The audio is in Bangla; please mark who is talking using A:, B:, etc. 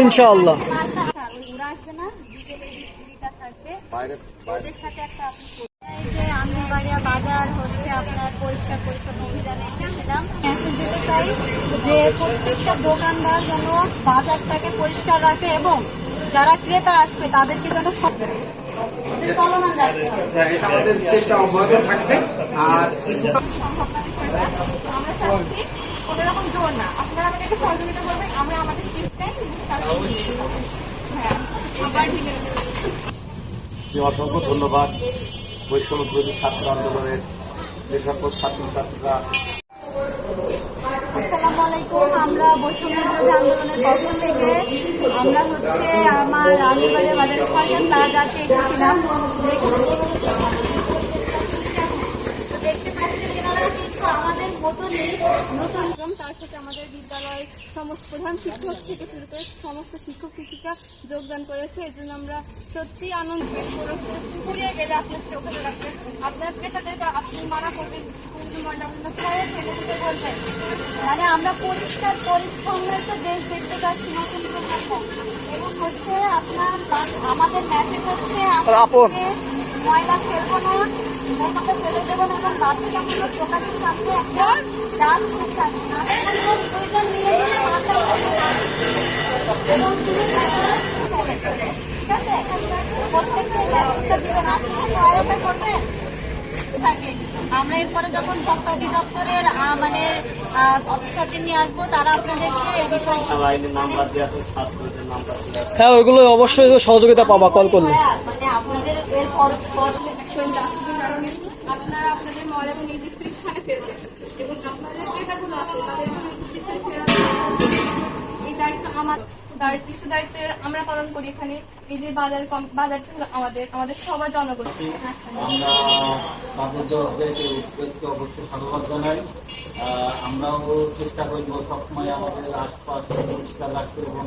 A: ইনশাআল্লাহ
B: বাজার হচ্ছে আপনার পরিষ্কার পরিচ্ছন্ন অভিযানে এসেছিলাম মেসেজ দিতে চাই যে প্রত্যেকটা দোকানদার যেন বাজারটাকে পরিষ্কার রাখে এবং যারা ক্রেতা আসবে তাদেরকে যেন সব-
C: আমাদের চেষ্টা অব্যাহত থাকবে আর
B: সম্ভব না বিষয়টা। আমরা চাচ্ছি কোনো রকম জোর না। আপনারা আমাদেরকে সহযোগিতা করবেন আমরা আমাদের হ্যাঁ
D: অসংখ্য ধন্যবাদ। বৈষম্য বিরোধী ছাত্র আন্দোলনের যে সকল ছাত্র ছাত্রীরা।
B: আসসালামু আলাইকুম আমরা বৈষম্য বিরোধী আন্দোলনের পক্ষ থেকে আমরা হচ্ছে আমার আমিরবাড়ি বাজার সরকার প্লাজাতে এসেছিলাম? নতুন
E: তার সাথে আমাদের বিদ্যালয়ের সমস্ত প্রধান শিক্ষক থেকে শুরু করে সমস্ত শিক্ষক শিক্ষিকা যোগদান করেছে। এর জন্য আমরা সত্যি আনন্দ গেলে ওখানে রাখবেন। আপনার ক্রেতাদেরকে আপনি মানা করবেন
B: মানে আমরা পরিষ্কার পরিচ্ছন্ন একটা দেশ দেখতে পাচ্ছি নতুন প্রজন্ম। এবং হচ্ছে আপনার আমাদের মেসেজ হচ্ছে আপনাকে ময়লা ফেলব না ময়লাটা ফেলে দেবো না এবং বাচ্চাগুলো দোকানের সামনে একটা ডাস্ট প্রয়োজন নিয়ে এবং ঠিক আছে। প্রত্যেকটা মেসেজটা দিবেন আপনি সহায়তা করবেন থাকে আমরা এরপরে যখন তথ্য অধিদপ্তরের আহ, মানে অফিসারদের নিয়ে আসব তারা আপনাদেরকে এই বিষয়ে।
A: হ্যাঁ ওইগুলো অবশ্যই সহযোগিতা পাবা কল করলে।
E: আপনারা আপনাদের এবং নির্দিষ্ট আপনাদের কিছু আমরা পালন করি এখানে। এই যে বাজার বাজারটা হলো আমাদের আমাদের সবার
D: জানাই। আমরাও চেষ্টা করব সবসময় আমাদের আশপাশ পরিষ্কার রাখতে এবং